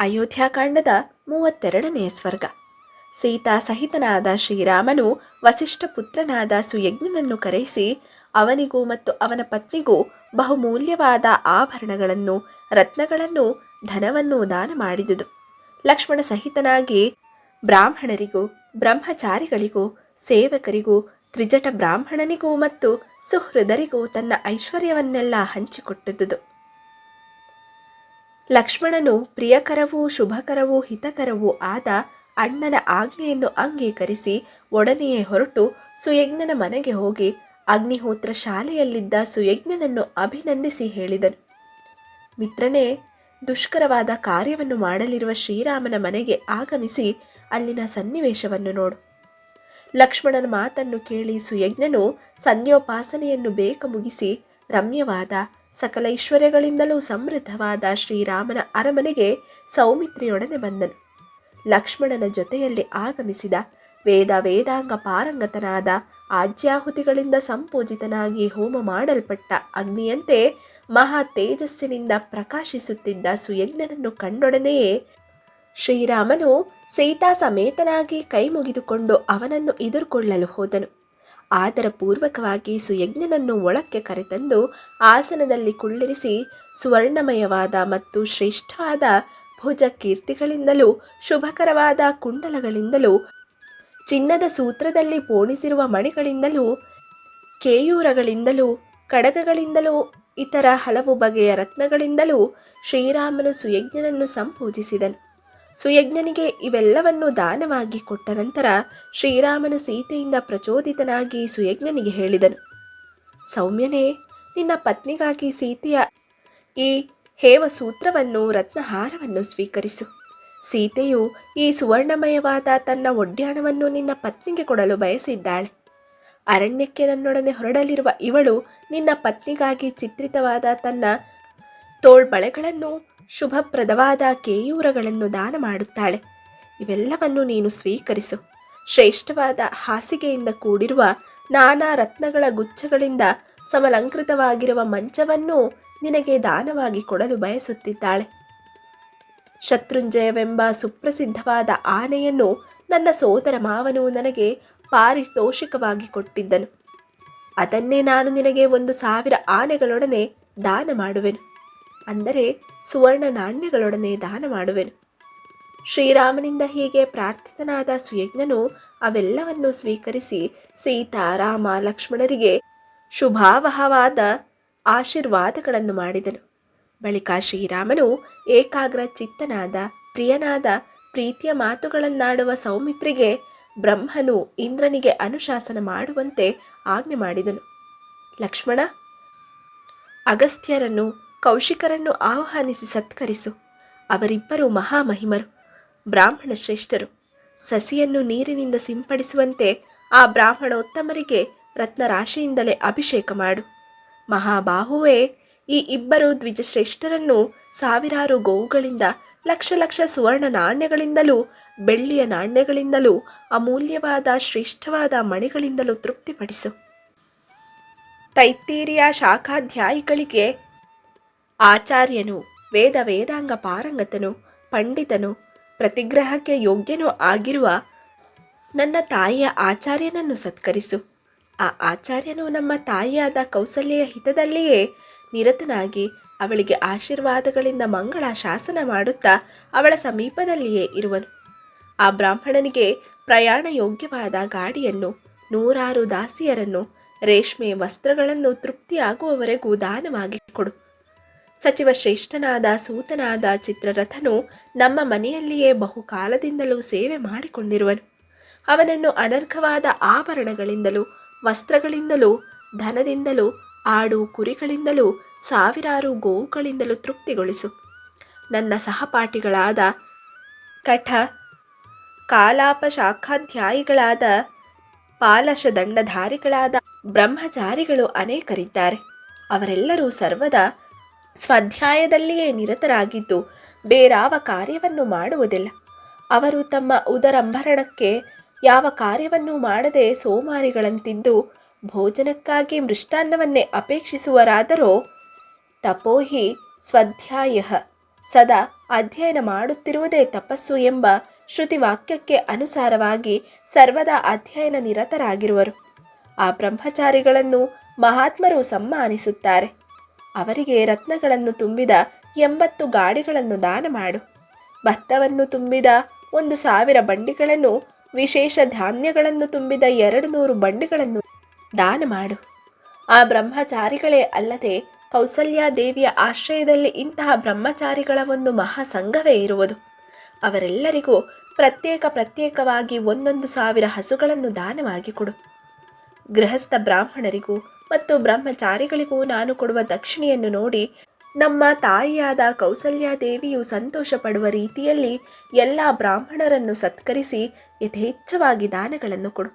ಅಯೋಧ್ಯಾಕಾಂಡದ ಮೂವತ್ತೆರಡನೆಯ ಸ್ವರ್ಗ. ಸೀತಾ ಸಹಿತನಾದ ಶ್ರೀರಾಮನು ವಸಿಷ್ಠ ಪುತ್ರನಾದ ಸುಯಜ್ಞನನ್ನು ಕರೆಯಿಸಿ, ಅವನಿಗೂ ಮತ್ತು ಅವನ ಪತ್ನಿಗೂ ಬಹುಮೂಲ್ಯವಾದ ಆಭರಣಗಳನ್ನು, ರತ್ನಗಳನ್ನು, ಧನವನ್ನು ದಾನ ಮಾಡಿದುದು. ಲಕ್ಷ್ಮಣ ಸಹಿತನಾಗಿ ಬ್ರಾಹ್ಮಣರಿಗೂ, ಬ್ರಹ್ಮಚಾರಿಗಳಿಗೂ, ಸೇವಕರಿಗೂ, ತ್ರಿಜಟ ಬ್ರಾಹ್ಮಣನಿಗೂ ಮತ್ತು ಸುಹೃದರಿಗೂ ತನ್ನ ಐಶ್ವರ್ಯವನ್ನೆಲ್ಲ ಹಂಚಿಕೊಟ್ಟಿದ್ದುದು ಲಕ್ಷ್ಮಣನು ಪ್ರಿಯಕರವೂ ಶುಭಕರವೂ ಹಿತಕರವೂ ಆದ ಅಣ್ಣನ ಆಜ್ಞೆಯನ್ನು ಅಂಗೀಕರಿಸಿ ಒಡನೆಯೇ ಹೊರಟು ಸುಯಜ್ಞನ ಮನೆಗೆ ಹೋಗಿ ಅಗ್ನಿಹೋತ್ರ ಶಾಲೆಯಲ್ಲಿದ್ದ ಸುಯಜ್ಞನನ್ನು ಅಭಿನಂದಿಸಿ ಹೇಳಿದನು. ಮಿತ್ರನೇ, ದುಷ್ಕರವಾದ ಕಾರ್ಯವನ್ನು ಮಾಡಲಿರುವ ಶ್ರೀರಾಮನ ಮನೆಗೆ ಆಗಮಿಸಿ ಅಲ್ಲಿನ ಸನ್ನಿವೇಶವನ್ನು ನೋಡು. ಲಕ್ಷ್ಮಣನ ಮಾತನ್ನು ಕೇಳಿ ಸುಯಜ್ಞನು ಸಂಧ್ಯೋಪಾಸನೆಯನ್ನು ಬೇಗ ಮುಗಿಸಿ ರಮ್ಯವಾದ ಸಕಲ ಐಶ್ವರ್ಯಗಳಿಂದಲೂ ಸಮೃದ್ಧವಾದ ಶ್ರೀರಾಮನ ಅರಮನೆಗೆ ಸೌಮಿತ್ರಿಯೊಡನೆ ಬಂದನು. ಲಕ್ಷ್ಮಣನ ಜೊತೆಯಲ್ಲಿ ಆಗಮಿಸಿದ ವೇದ ವೇದಾಂಗ ಪಾರಂಗತನಾದ ಆಜ್ಯಾಹುತಿಗಳಿಂದ ಸಂಪೂಜಿತನಾಗಿ ಹೋಮ ಮಾಡಲ್ಪಟ್ಟ ಅಗ್ನಿಯಂತೆ ಮಹಾ ತೇಜಸ್ಸಿನಿಂದ ಪ್ರಕಾಶಿಸುತ್ತಿದ್ದ ಸುಯಜ್ಞನನ್ನು ಕಂಡೊಡನೆಯೇ ಶ್ರೀರಾಮನು ಸೀತಾ ಸಮೇತನಾಗಿ ಕೈ ಮುಗಿದುಕೊಂಡು ಅವನನ್ನು ಎದುರುಕೊಳ್ಳಲು ಹೋದನು. ಆದರ ಪೂರ್ವಕವಾಗಿ ಸುಯಜ್ಞನನ್ನು ಒಳಕ್ಕೆ ಕರೆತಂದು ಆಸನದಲ್ಲಿ ಕುಳ್ಳಿರಿಸಿ ಸುವರ್ಣಮಯವಾದ ಮತ್ತು ಶ್ರೇಷ್ಠವಾದ ಭುಜ ಕೀರ್ತಿಗಳಿಂದಲೂ ಶುಭಕರವಾದ ಕುಂಡಲಗಳಿಂದಲೂ, ಚಿನ್ನದ ಸೂತ್ರದಲ್ಲಿ ಪೋಣಿಸಿರುವ ಮಣಿಗಳಿಂದಲೂ, ಕೇಯೂರಗಳಿಂದಲೂ, ಕಡಗಗಳಿಂದಲೂ, ಇತರ ಹಲವು ಬಗೆಯ ರತ್ನಗಳಿಂದಲೂ ಶ್ರೀರಾಮನು ಸುಯಜ್ಞನನ್ನು ಸಂಪೂಜಿಸಿದನು. ಸುಯಜ್ಞನಿಗೆ ಇವೆಲ್ಲವನ್ನು ದಾನವಾಗಿ ಕೊಟ್ಟ ನಂತರ ಶ್ರೀರಾಮನು ಸೀತೆಯಿಂದ ಪ್ರಚೋದಿತನಾಗಿ ಸುಯಜ್ಞನಿಗೆ ಹೇಳಿದನು, ಸೌಮ್ಯನೇ, ನಿನ್ನ ಪತ್ನಿಗಾಗಿ ಸೀತೆಯ ಈ ಹೇಮಸೂತ್ರವನ್ನು, ರತ್ನಹಾರವನ್ನು ಸ್ವೀಕರಿಸು. ಸೀತೆಯು ಈ ಸುವರ್ಣಮಯವಾದ ತನ್ನ ಒಡ್ಯಾಣವನ್ನು ನಿನ್ನ ಪತ್ನಿಗೆ ಕೊಡಲು ಬಯಸಿದ್ದಾಳೆ. ಅರಣ್ಯಕ್ಕೆ ನನ್ನೊಡನೆ ಹೊರಡಲಿರುವ ಇವಳು ನಿನ್ನ ಪತ್ನಿಗಾಗಿ ಚಿತ್ರಿತವಾದ ತನ್ನ ತೋಳ್ಬಳೆಗಳನ್ನು ಶುಭಪ್ರದವಾದ ಕೇಯೂರಗಳನ್ನು ದಾನ ಮಾಡುತ್ತಾಳೆ. ಇವೆಲ್ಲವನ್ನು ನೀನು ಸ್ವೀಕರಿಸು. ಶ್ರೇಷ್ಠವಾದ ಹಾಸಿಗೆಯಿಂದ ಕೂಡಿರುವ ನಾನಾ ರತ್ನಗಳ ಗುಚ್ಛಗಳಿಂದ ಸಮಲಂಕೃತವಾಗಿರುವ ಮಂಚವನ್ನು ನಿನಗೆ ದಾನವಾಗಿ ಕೊಡಲು ಬಯಸುತ್ತಿದ್ದಾಳೆ. ಶತ್ರುಂಜಯವೆಂಬ ಸುಪ್ರಸಿದ್ಧವಾದ ಆನೆಯನ್ನು ನನ್ನ ಸೋದರ ಮಾವನು ನನಗೆ ಪಾರಿತೋಷಿಕವಾಗಿ ಕೊಟ್ಟಿದ್ದನು. ಅದನ್ನೇ ನಾನು ನಿನಗೆ ಒಂದು ಸಾವಿರ ಆನೆಗಳೊಡನೆ ದಾನ ಮಾಡುವೆನು. ಅಂದರೆ ಸುವರ್ಣ ನಾಣ್ಯಗಳೊಡನೆ ದಾನ ಮಾಡುವೆನು. ಶ್ರೀರಾಮನಿಂದ ಹೀಗೆ ಪ್ರಾರ್ಥಿತನಾದ ಸುಯಜ್ಞನು ಅವೆಲ್ಲವನ್ನು ಸ್ವೀಕರಿಸಿ ಸೀತಾ, ರಾಮ, ಲಕ್ಷ್ಮಣರಿಗೆ ಶುಭಾವಹವಾದ ಆಶೀರ್ವಾದಗಳನ್ನು ಮಾಡಿದನು. ಬಳಿಕ ಶ್ರೀರಾಮನು ಏಕಾಗ್ರ ಚಿತ್ತನಾದ, ಪ್ರಿಯನಾದ, ಪ್ರೀತಿಯ ಮಾತುಗಳನ್ನಾಡುವ ಸೌಮಿತ್ರಿಗೆ, ಬ್ರಹ್ಮನು ಇಂದ್ರನಿಗೆ ಅನುಶಾಸನ ಮಾಡುವಂತೆ ಆಜ್ಞೆ ಮಾಡಿದನು. ಲಕ್ಷ್ಮಣ, ಅಗಸ್ತ್ಯರನ್ನು ಕೌಶಿಕರನ್ನು ಆಹ್ವಾನಿಸಿ ಸತ್ಕರಿಸು. ಅವರಿಬ್ಬರು ಮಹಾಮಹಿಮರು, ಬ್ರಾಹ್ಮಣ ಶ್ರೇಷ್ಠರು. ಸಸಿಯನ್ನು ನೀರಿನಿಂದ ಸಿಂಪಡಿಸುವಂತೆ ಆ ಬ್ರಾಹ್ಮಣೋತ್ತಮರಿಗೆ ರತ್ನರಾಶಿಯಿಂದಲೇ ಅಭಿಷೇಕ ಮಾಡು. ಮಹಾಬಾಹುವೇ, ಈ ಇಬ್ಬರು ದ್ವಿಜಶ್ರೇಷ್ಠರನ್ನು ಸಾವಿರಾರು ಗೋವುಗಳಿಂದ, ಲಕ್ಷ ಲಕ್ಷ ಸುವರ್ಣ ನಾಣ್ಯಗಳಿಂದಲೂ, ಬೆಳ್ಳಿಯ ನಾಣ್ಯಗಳಿಂದಲೂ, ಅಮೂಲ್ಯವಾದ ಶ್ರೇಷ್ಠವಾದ ಮಣಿಗಳಿಂದಲೂ ತೃಪ್ತಿಪಡಿಸು. ತೈತ್ತೀರಿಯ ಶಾಖಾಧ್ಯಾಯಿಗಳಿಗೆ ಆಚಾರ್ಯನು, ವೇದ ವೇದಾಂಗ ಪಾರಂಗತನು, ಪಂಡಿತನು, ಪ್ರತಿಗ್ರಹಕ್ಕೆ ಯೋಗ್ಯನೂ ಆಗಿರುವ ನನ್ನ ತಾಯಿಯ ಆಚಾರ್ಯನನ್ನು ಸತ್ಕರಿಸು. ಆ ಆಚಾರ್ಯನು ನಮ್ಮ ತಾಯಿಯಾದ ಕೌಸಲ್ಯ ಹಿತದಲ್ಲಿಯೇ ನಿರತನಾಗಿ ಅವಳಿಗೆ ಆಶೀರ್ವಾದಗಳಿಂದ ಮಂಗಳ ಶಾಸನ ಮಾಡುತ್ತಾ ಅವಳ ಸಮೀಪದಲ್ಲಿಯೇ ಇರುವನು. ಆ ಬ್ರಾಹ್ಮಣನಿಗೆ ಪ್ರಯಾಣ ಯೋಗ್ಯವಾದ ಗಾಡಿಯನ್ನು, ನೂರಾರು ದಾಸಿಯರನ್ನು, ರೇಷ್ಮೆ ವಸ್ತ್ರಗಳನ್ನು ತೃಪ್ತಿಯಾಗುವವರೆಗೂ ದಾನವಾಗಿ ಕೊಡು. ಸಚಿವ ಶ್ರೇಷ್ಠನಾದ, ಸೂತನಾದ ಚಿತ್ರರಥನು ನಮ್ಮ ಮನೆಯಲ್ಲಿಯೇ ಬಹುಕಾಲದಿಂದಲೂ ಸೇವೆ ಮಾಡಿಕೊಂಡಿರುವನು. ಅವನನ್ನು ಅನರ್ಘವಾದ ಆಭರಣಗಳಿಂದಲೂ, ವಸ್ತ್ರಗಳಿಂದಲೂ, ಧನದಿಂದಲೂ, ಆಡು ಕುರಿಗಳಿಂದಲೂ, ಸಾವಿರಾರು ಗೋವುಗಳಿಂದಲೂ ತೃಪ್ತಿಗೊಳಿಸು. ನನ್ನ ಸಹಪಾಠಿಗಳಾದ ಕಠ ಕಾಲಾಪ ಶಾಖಾಧ್ಯಾಯಿಗಳಾದ ಪಾಲಶ ದಂಡಧಾರಿಗಳಾದ ಬ್ರಹ್ಮಚಾರಿಗಳು ಅನೇಕರಿದ್ದಾರೆ. ಅವರೆಲ್ಲರೂ ಸರ್ವದಾ ಸ್ವಾಧ್ಯಾಯದಲ್ಲಿಯೇ ನಿರತರಾಗಿದ್ದು ಬೇರಾವ ಕಾರ್ಯವನ್ನು ಮಾಡುವುದಿಲ್ಲ. ಅವರು ತಮ್ಮ ಉದರಂಭರಣಕ್ಕೆ ಯಾವ ಕಾರ್ಯವನ್ನು ಮಾಡದೆ ಸೋಮಾರಿಗಳಂತಿದ್ದು ಭೋಜನಕ್ಕಾಗಿ ಮೃಷ್ಟಾನ್ನವನ್ನೇ ಅಪೇಕ್ಷಿಸುವರಾದರೋ? ತಪೋಹಿ ಸ್ವಾಧ್ಯಾಯ ಸದಾ ಅಧ್ಯಯನ ಮಾಡುತ್ತಿರುವುದೇ ತಪಸ್ಸು ಎಂಬ ಶ್ರುತಿವಾಕ್ಯಕ್ಕೆ ಅನುಸಾರವಾಗಿ ಸರ್ವದಾ ಅಧ್ಯಯನ ನಿರತರಾಗಿರುವರು. ಆ ಬ್ರಹ್ಮಚಾರಿಗಳನ್ನು ಮಹಾತ್ಮರು ಸಮ್ಮಾನಿಸುತ್ತಾರೆ. ಅವರಿಗೆ ರತ್ನಗಳನ್ನು ತುಂಬಿದ ಎಂಬತ್ತು ಗಾಡಿಗಳನ್ನು ದಾನ ಮಾಡು. ಭತ್ತವನ್ನು ತುಂಬಿದ ಒಂದು ಸಾವಿರ ಬಂಡಿಗಳನ್ನು, ವಿಶೇಷ ಧಾನ್ಯಗಳನ್ನು ತುಂಬಿದ ಎರಡು ನೂರು ಬಂಡಿಗಳನ್ನು ದಾನ ಮಾಡು. ಆ ಬ್ರಹ್ಮಚಾರಿಗಳೇ ಅಲ್ಲದೆ ಕೌಸಲ್ಯಾದೇವಿಯ ಆಶ್ರಯದಲ್ಲಿ ಇಂತಹ ಬ್ರಹ್ಮಚಾರಿಗಳ ಒಂದು ಮಹಾಸಂಘವೇ ಇರುವುದು. ಅವರೆಲ್ಲರಿಗೂ ಪ್ರತ್ಯೇಕ ಪ್ರತ್ಯೇಕವಾಗಿ ಒಂದೊಂದು ಸಾವಿರ ಹಸುಗಳನ್ನು ದಾನವಾಗಿ ಕೊಡು. ಗೃಹಸ್ಥ ಬ್ರಾಹ್ಮಣರಿಗೂ ಮತ್ತು ಬ್ರಹ್ಮಚಾರಿಗಳಿಗೂ ನಾನು ಕೊಡುವ ದಕ್ಷಿಣೆಯನ್ನು ನೋಡಿ ನಮ್ಮ ತಾಯಿಯಾದ ಕೌಸಲ್ಯಾದೇವಿಯು ಸಂತೋಷ ಪಡುವ ರೀತಿಯಲ್ಲಿ ಎಲ್ಲ ಬ್ರಾಹ್ಮಣರನ್ನು ಸತ್ಕರಿಸಿ ಯಥೇಚ್ಛವಾಗಿ ದಾನಗಳನ್ನು ಕೊಡು.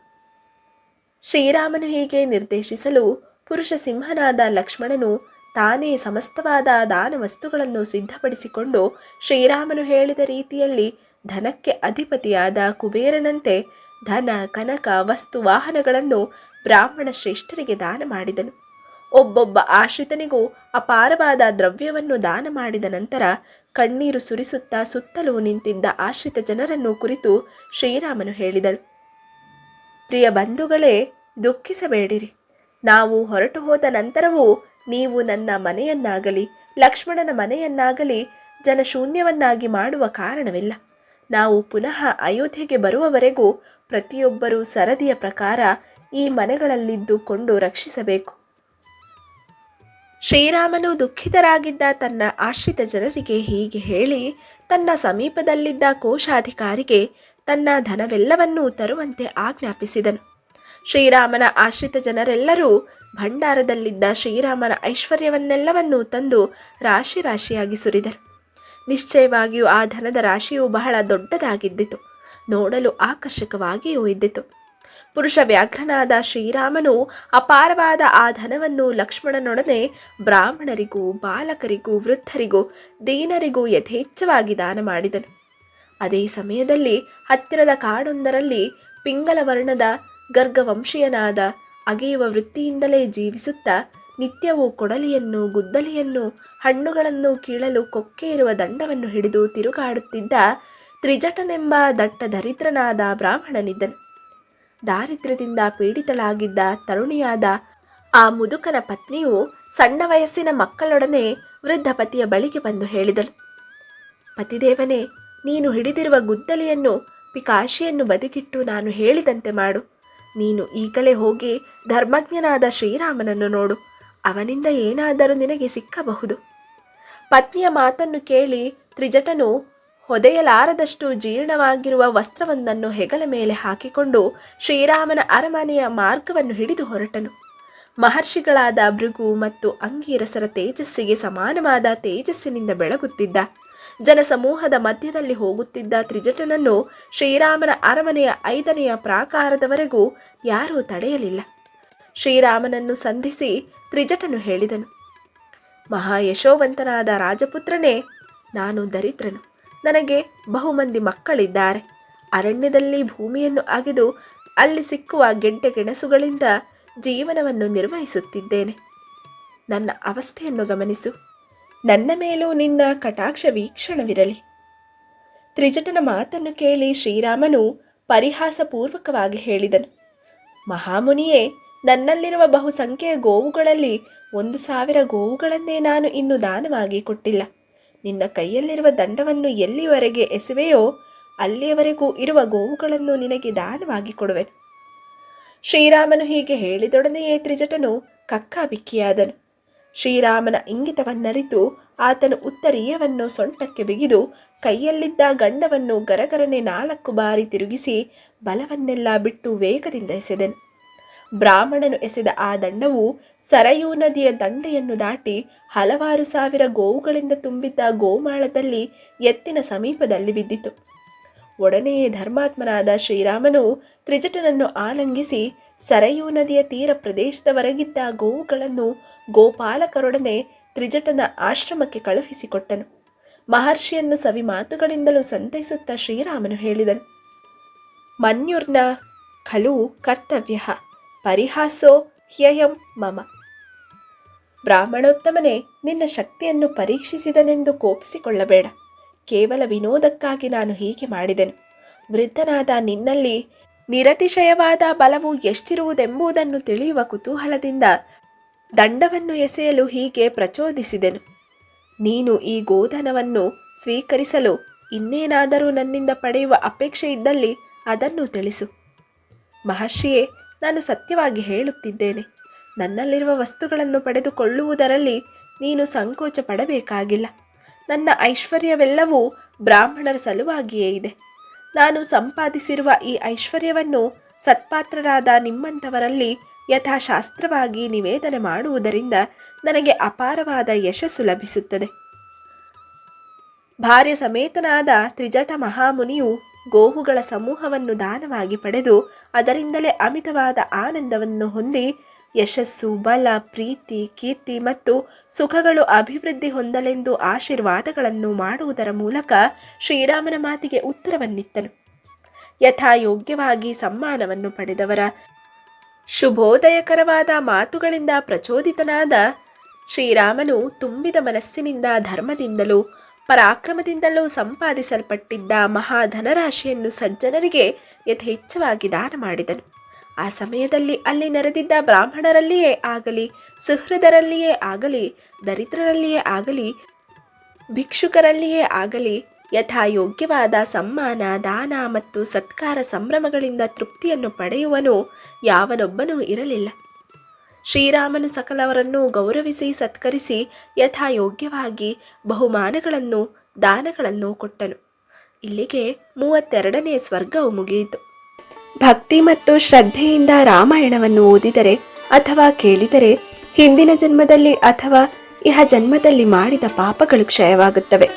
ಶ್ರೀರಾಮನು ಹೀಗೆ ನಿರ್ದೇಶಿಸಲು ಪುರುಷ ಸಿಂಹನಾದ ಲಕ್ಷ್ಮಣನು ತಾನೇ ಸಮಸ್ತವಾದ ದಾನ ವಸ್ತುಗಳನ್ನು ಸಿದ್ಧಪಡಿಸಿಕೊಂಡು ಶ್ರೀರಾಮನು ಹೇಳಿದ ರೀತಿಯಲ್ಲಿ ಧನಕ್ಕೆ ಅಧಿಪತಿಯಾದ ಕುಬೇರನಂತೆ ಧನ, ಕನಕ, ವಸ್ತು, ವಾಹನಗಳನ್ನು ಬ್ರಾಹ್ಮಣ ಶ್ರೇಷ್ಠರಿಗೆ ದಾನ ಮಾಡಿದನು. ಒಬ್ಬೊಬ್ಬ ಆಶ್ರಿತನಿಗೂ ಅಪಾರವಾದ ದ್ರವ್ಯವನ್ನು ದಾನ ಮಾಡಿದ ನಂತರ ಕಣ್ಣೀರು ಸುರಿಸುತ್ತಾ ಸುತ್ತಲೂ ನಿಂತಿದ್ದ ಆಶ್ರಿತ ಜನರನ್ನು ಕುರಿತು ಶ್ರೀರಾಮನು ಹೇಳಿದಳು. ಪ್ರಿಯ ಬಂಧುಗಳೇ, ದುಃಖಿಸಬೇಡಿರಿ. ನಾವು ಹೊರಟು ಹೋದ ನಂತರವೂ ನೀವು ನನ್ನ ಮನೆಯನ್ನಾಗಲಿ, ಲಕ್ಷ್ಮಣನ ಮನೆಯನ್ನಾಗಲಿ ಜನಶೂನ್ಯವನ್ನಾಗಿ ಮಾಡುವ ಕಾರಣವಿಲ್ಲ. ನಾವು ಪುನಃ ಅಯೋಧ್ಯೆಗೆ ಬರುವವರೆಗೂ ಪ್ರತಿಯೊಬ್ಬರೂ ಸರದಿಯ ಪ್ರಕಾರ ಈ ಮನೆಗಳಲ್ಲಿದ್ದುಕೊಂಡು ರಕ್ಷಿಸಬೇಕು. ಶ್ರೀರಾಮನು ದುಃಖಿತರಾಗಿದ್ದ ತನ್ನ ಆಶ್ರಿತ ಜನರಿಗೆ ಹೀಗೆ ಹೇಳಿ, ತನ್ನ ಸಮೀಪದಲ್ಲಿದ್ದ ಕೋಶಾಧಿಕಾರಿಗೆ ತನ್ನ ಧನವೆಲ್ಲವನ್ನೂ ತರುವಂತೆ ಆಜ್ಞಾಪಿಸಿದನು. ಶ್ರೀರಾಮನ ಆಶ್ರಿತ ಜನರೆಲ್ಲರೂ ಭಂಡಾರದಲ್ಲಿದ್ದ ಶ್ರೀರಾಮನ ಐಶ್ವರ್ಯವನ್ನೆಲ್ಲವನ್ನೂ ತಂದು ರಾಶಿ ರಾಶಿಯಾಗಿ ಸುರಿದರು. ನಿಶ್ಚಯವಾಗಿಯೂ ಆ ಧನದ ರಾಶಿಯು ಬಹಳ ದೊಡ್ಡದಾಗಿದ್ದಿತು. ನೋಡಲು ಆಕರ್ಷಕವಾಗಿಯೂ ಇದ್ದಿತು. ಪುರುಷ ವ್ಯಾಘ್ರನಾದ ಶ್ರೀರಾಮನು ಅಪಾರವಾದ ಆ ಧನವನ್ನು ಲಕ್ಷ್ಮಣನೊಡನೆ ಬ್ರಾಹ್ಮಣರಿಗೂ, ಬಾಲಕರಿಗೂ, ವೃದ್ಧರಿಗೂ, ದೀನರಿಗೂ ಯಥೇಚ್ಛವಾಗಿ ದಾನ ಮಾಡಿದನು. ಅದೇ ಸಮಯದಲ್ಲಿ ಹತ್ತಿರದ ಕಾಡೊಂದರಲ್ಲಿ ಪಿಂಗಲ ವರ್ಣದ ಗರ್ಗವಂಶೀಯನಾದ ಅಗೆಯುವ ವೃತ್ತಿಯಿಂದಲೇ ಜೀವಿಸುತ್ತಾ ನಿತ್ಯವೂ ಕೊಡಲಿಯನ್ನು ಗುದ್ದಲಿಯನ್ನು ಹಣ್ಣುಗಳನ್ನು ಕೀಳಲು ಕೊಕ್ಕೆ ಇರುವ ದಂಡವನ್ನು ಹಿಡಿದು ತಿರುಗಾಡುತ್ತಿದ್ದ ತ್ರಿಜಟನೆಂಬ ದಟ್ಟ ದರಿದ್ರನಾದ ಬ್ರಾಹ್ಮಣನಿದ್ದನು. ದಾರಿದ್ರ್ಯದಿಂದ ಪೀಡಿತಳಾಗಿದ್ದ ತರುಣಿಯಾದ ಆ ಮುದುಕನ ಪತ್ನಿಯು ಸಣ್ಣ ವಯಸ್ಸಿನ ಮಕ್ಕಳೊಡನೆ ವೃದ್ಧ ಪತಿಯ ಬಳಿಗೆ ಬಂದು ಹೇಳಿದಳು. ಪತಿದೇವನೇ, ನೀನು ಹಿಡಿದಿರುವ ಗುದ್ದಲಿಯನ್ನು, ಪಿಕಾಶಿಯನ್ನು ಬದಿಗಿಟ್ಟು ನಾನು ಹೇಳಿದಂತೆ ಮಾಡು. ನೀನು ಈಗಲೇ ಹೋಗಿ ಧರ್ಮಜ್ಞನಾದ ಶ್ರೀರಾಮನನ್ನು ನೋಡು. ಅವನಿಂದ ಏನಾದರೂ ನಿನಗೆ ಸಿಕ್ಕಬಹುದು ಪತ್ನಿಯ ಮಾತನ್ನು ಕೇಳಿ ತ್ರಿಜಟನು ಹೊದೆಯಲಾರದಷ್ಟು ಜೀರ್ಣವಾಗಿರುವ ವಸ್ತ್ರವೊಂದನ್ನು ಹೆಗಲ ಮೇಲೆ ಹಾಕಿಕೊಂಡು ಶ್ರೀರಾಮನ ಅರಮನೆಯ ಮಾರ್ಗವನ್ನು ಹಿಡಿದು ಹೊರಟನು. ಮಹರ್ಷಿಗಳಾದ ಭೃಗು ಮತ್ತು ಅಂಗೀರಸರ ತೇಜಸ್ಸಿಗೆ ಸಮಾನವಾದ ತೇಜಸ್ಸಿನಿಂದ ಬೆಳಗುತ್ತಿದ್ದ. ಜನಸಮೂಹದ ಮಧ್ಯದಲ್ಲಿ ಹೋಗುತ್ತಿದ್ದ ತ್ರಿಜಟನನ್ನು ಶ್ರೀರಾಮನ ಅರಮನೆಯ ಐದನೆಯ ಪ್ರಾಕಾರದವರೆಗೂ ಯಾರೂ ತಡೆಯಲಿಲ್ಲ. ಶ್ರೀರಾಮನನ್ನು ಸಂಧಿಸಿ ತ್ರಿಜಟನು ಹೇಳಿದನು, ಮಹಾಯಶೋವಂತನಾದ ರಾಜಪುತ್ರನೇ, ನಾನು ದರಿದ್ರನು. ನನಗೆ ಬಹುಮಂದಿ ಮಕ್ಕಳಿದ್ದಾರೆ. ಅರಣ್ಯದಲ್ಲಿ ಭೂಮಿಯನ್ನು ಅಗೆದು ಅಲ್ಲಿ ಸಿಕ್ಕುವ ಗೆಡ್ಡೆ ಗೆಣಸುಗಳಿಂದ ಜೀವನವನ್ನು ನಿರ್ವಹಿಸುತ್ತಿದ್ದೇನೆ. ನನ್ನ ಅವಸ್ಥೆಯನ್ನು ಗಮನಿಸು. ನನ್ನ ಮೇಲೂ ನಿನ್ನ ಕಟಾಕ್ಷ ವೀಕ್ಷಣವಿರಲಿ. ತ್ರಿಜಟನ ಮಾತನ್ನು ಕೇಳಿ ಶ್ರೀರಾಮನು ಪರಿಹಾಸಪೂರ್ವಕವಾಗಿ ಹೇಳಿದನು. ಮಹಾಮುನಿಯೇ, ನನ್ನಲ್ಲಿರುವ ಬಹುಸಂಖ್ಯೆಯ ಗೋವುಗಳಲ್ಲಿ ಒಂದು ಸಾವಿರ ಗೋವುಗಳನ್ನೇ ನಾನು ಇನ್ನು ದಾನವಾಗಿ ಕೊಟ್ಟಿಲ್ಲ. ನಿನ್ನ ಕೈಯಲ್ಲಿರುವ ದಂಡವನ್ನು ಎಲ್ಲಿವರೆಗೆ ಎಸೆವೆಯೋ ಅಲ್ಲಿಯವರೆಗೂ ಇರುವ ಗೋವುಗಳನ್ನು ನಿನಗೆ ದಾನವಾಗಿ ಕೊಡುವೆನು. ಶ್ರೀರಾಮನು ಹೀಗೆ ಹೇಳಿದೊಡನೆಯೇ ತ್ರಿಜಟನು ಕಕ್ಕಾಬಿಕ್ಕಿಯಾದನು. ಶ್ರೀರಾಮನ ಇಂಗಿತವನ್ನರಿತು ಆತನು ಉತ್ತರೀಯವನ್ನು ಸೊಂಟಕ್ಕೆ ಬಿಗಿದು ಕೈಯಲ್ಲಿದ್ದ ಗಂಡವನ್ನು ಗರಗರನೆ ನಾಲ್ಕು ಬಾರಿ ತಿರುಗಿಸಿ ಬಲವನ್ನೆಲ್ಲ ಬಿಟ್ಟು ವೇಗದಿಂದ ಎಸೆದನು. ಬ್ರಾಹ್ಮಣನು ಎಸೆದ ಆ ದಂಡವು ಸರಯೂ ನದಿಯ ದಂಡೆಯನ್ನು ದಾಟಿ ಹಲವಾರು ಸಾವಿರ ಗೋವುಗಳಿಂದ ತುಂಬಿದ್ದ ಗೋಮಾಳದಲ್ಲಿ ಎತ್ತಿನ ಸಮೀಪದಲ್ಲಿ ಬಿದ್ದಿತು. ಒಡನೆಯೇ ಧರ್ಮಾತ್ಮನಾದ ಶ್ರೀರಾಮನು ತ್ರಿಜಟನನ್ನು ಆಲಂಗಿಸಿ ಸರಯೂ ನದಿಯ ತೀರ ಪ್ರದೇಶದವರೆಗಿದ್ದ ಗೋವುಗಳನ್ನು ಗೋಪಾಲಕರೊಡನೆ ತ್ರಿಜಟನ ಆಶ್ರಮಕ್ಕೆ ಕಳುಹಿಸಿಕೊಟ್ಟನು. ಮಹರ್ಷಿಯನ್ನು ಸವಿ ಮಾತುಗಳಿಂದಲೂ ಸಂತೈಸುತ್ತಾ ಶ್ರೀರಾಮನು ಹೇಳಿದನು, ಮನ್ಯುರ್ನ ಖಲು ಕರ್ತವ್ಯ. ಪರಿಹಾಸೋ ಹ್ಯಯಂ ಮಮ. ಬ್ರಾಹ್ಮಣೋತ್ತಮನೇ ನಿನ್ನ ಶಕ್ತಿಯನ್ನು ಪರೀಕ್ಷಿಸಿದನೆಂದು ಕೋಪಿಸಿಕೊಳ್ಳಬೇಡ. ಕೇವಲ ವಿನೋದಕ್ಕಾಗಿ ನಾನು ಹೀಗೆ ಮಾಡಿದೆನು. ವೃದ್ಧನಾದ ನಿನ್ನಲ್ಲಿ ನಿರತಿಶಯವಾದ ಬಲವು ಎಷ್ಟಿರುವುದೆಂಬುದನ್ನು ತಿಳಿಯುವ ಕುತೂಹಲದಿಂದ ದಂಡವನ್ನು ಎಸೆಯಲು ಹೀಗೆ ಪ್ರಚೋದಿಸಿದೆನು. ನೀನು ಈ ಗೋಧನವನ್ನು ಸ್ವೀಕರಿಸಲು ಇನ್ನೇನಾದರೂ ನನ್ನಿಂದ ಪಡೆಯುವ ಅಪೇಕ್ಷೆ ಇದ್ದಲ್ಲಿ ಅದನ್ನು ತಿಳಿಸು. ಮಹರ್ಷಿಯೇ ನಾನು ಸತ್ಯವಾಗಿ ಹೇಳುತ್ತಿದ್ದೇನೆ. ನನ್ನಲ್ಲಿರುವ ವಸ್ತುಗಳನ್ನು ಪಡೆದುಕೊಳ್ಳುವುದರಲ್ಲಿ ನೀನು ಸಂಕೋಚ ಪಡಬೇಕಾಗಿಲ್ಲ ನನ್ನ ಐಶ್ವರ್ಯವೆಲ್ಲವೂ ಬ್ರಾಹ್ಮಣರ ಸಲುವಾಗಿಯೇ ಇದೆ. ನಾನು ಸಂಪಾದಿಸಿರುವ ಈ ಐಶ್ವರ್ಯವನ್ನು ಸತ್ಪಾತ್ರರಾದ ನಿಮ್ಮಂಥವರಲ್ಲಿ ಯಥಾಶಾಸ್ತ್ರವಾಗಿ ನಿವೇದನೆ ಮಾಡುವುದರಿಂದ ನನಗೆ ಅಪಾರವಾದ ಯಶಸ್ಸು ಲಭಿಸುತ್ತದೆ. ಭಾರ್ಯ ಸಮೇತನಾದ ತ್ರಿಜಟ ಮಹಾಮುನಿಯು ಗೋವುಗಳ ಸಮೂಹವನ್ನು ದಾನವಾಗಿ ಪಡೆದು ಅದರಿಂದಲೇ ಅಮಿತವಾದ ಆನಂದವನ್ನು ಹೊಂದಿ ಯಶಸ್ಸು, ಬಲ, ಪ್ರೀತಿ, ಕೀರ್ತಿ ಮತ್ತು ಸುಖಗಳು ಅಭಿವೃದ್ಧಿ ಹೊಂದಲೆಂದು ಆಶೀರ್ವಾದಗಳನ್ನು ಮಾಡುವುದರ ಮೂಲಕ ಶ್ರೀರಾಮನ ಮಾತಿಗೆ ಉತ್ತರವನ್ನಿತ್ತನು. ಯಥಾಯೋಗ್ಯವಾಗಿ ಸಮ್ಮಾನವನ್ನು ಪಡೆದವರ ಶುಭೋದಯಕರವಾದ ಮಾತುಗಳಿಂದ ಪ್ರಚೋದಿತನಾದ ಶ್ರೀರಾಮನು ತುಂಬಿದ ಮನಸ್ಸಿನಿಂದ ಧರ್ಮದಿಂದಲೂ ಪರಾಕ್ರಮದಿಂದಲೂ ಸಂಪಾದಿಸಲ್ಪಟ್ಟಿದ್ದ ಮಹಾಧನರಾಶಿಯನ್ನು ಸಜ್ಜನರಿಗೆ ಯಥೇಚ್ಛವಾಗಿ ದಾನ ಮಾಡಿದನು. ಆ ಸಮಯದಲ್ಲಿ ಅಲ್ಲಿ ನೆರೆದಿದ್ದ ಬ್ರಾಹ್ಮಣರಲ್ಲಿಯೇ ಆಗಲಿ, ಸುಹೃದರಲ್ಲಿಯೇ ಆಗಲಿ, ದರಿದ್ರರಲ್ಲಿಯೇ ಆಗಲಿ, ಭಿಕ್ಷುಕರಲ್ಲಿಯೇ ಆಗಲಿ ಯಥಾಯೋಗ್ಯವಾದ ಸಮ್ಮಾನ, ದಾನ ಮತ್ತು ಸತ್ಕಾರ ಸಂಭ್ರಮಗಳಿಂದ ತೃಪ್ತಿಯನ್ನು ಪಡೆಯುವನು ಯಾವನೊಬ್ಬನೂ ಇರಲಿಲ್ಲ. ಶ್ರೀರಾಮನು ಸಕಲವರನ್ನು ಗೌರವಿಸಿ ಸತ್ಕರಿಸಿ ಯಥಾಯೋಗ್ಯವಾಗಿ ಬಹುಮಾನಗಳನ್ನು, ದಾನಗಳನ್ನು ಕೊಟ್ಟನು. ಇಲ್ಲಿಗೆ ಮೂವತ್ತೆರಡನೇ ಸ್ವರ್ಗವು ಮುಗಿಯಿತು. ಭಕ್ತಿ ಮತ್ತು ಶ್ರದ್ಧೆಯಿಂದ ರಾಮಾಯಣವನ್ನು ಓದಿದರೆ ಅಥವಾ ಕೇಳಿದರೆ ಹಿಂದಿನ ಜನ್ಮದಲ್ಲಿ ಅಥವಾ ಇಹ ಜನ್ಮದಲ್ಲಿ ಮಾಡಿದ ಪಾಪಗಳು ಕ್ಷಯವಾಗುತ್ತವೆ.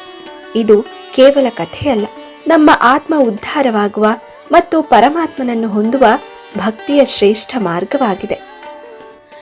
ಇದು ಕೇವಲ ಕಥೆಯಲ್ಲ. ನಮ್ಮ ಆತ್ಮ ಉದ್ಧಾರವಾಗುವ ಮತ್ತು ಪರಮಾತ್ಮನನ್ನು ಹೊಂದುವ ಭಕ್ತಿಯ ಶ್ರೇಷ್ಠ ಮಾರ್ಗವಾಗಿದೆ.